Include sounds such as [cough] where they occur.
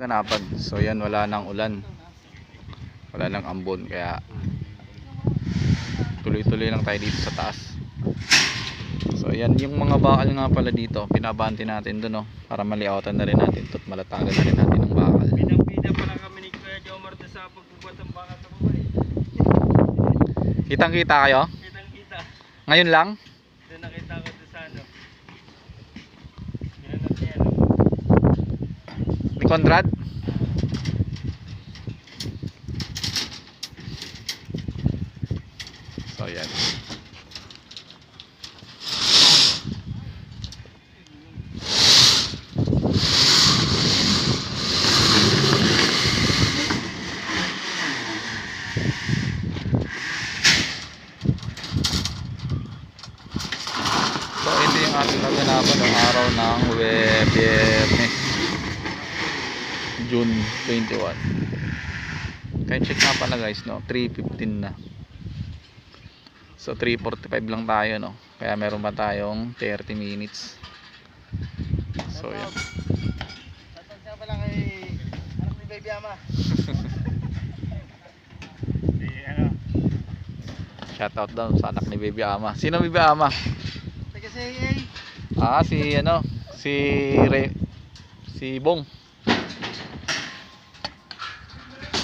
Ganapan. So yan wala nang ulan. Wala nang ambon kaya tuloy-tuloy lang tayo dito sa taas. So yan yung mga bakal nga pala dito, pinabanti natin doon no para maliawatan na rin natin at malatagan na rin natin ng bakal. Bidang-bida pala kami ni Kuya Jomar sa pagbubuhat ng baka sa buhay. Kitang-kita kayo? Kitang-kita. Ngayon lang? Ni Conrad? So yan. So ito yung ating naganapan ng araw ng Web- Biyernes. June 21 kaya check nga pala guys no? 3.15 na. So 3.45 lang tayo no? Kaya meron pa tayong 30 minutes. So yan. Tatag siya pala kay anak ni Baby Ama. [laughs] Si ano. shoutout daw sa anak ni Baby Ama. Sino Baby Ama? Taga sa AA. ah si ano? Si Re si Bong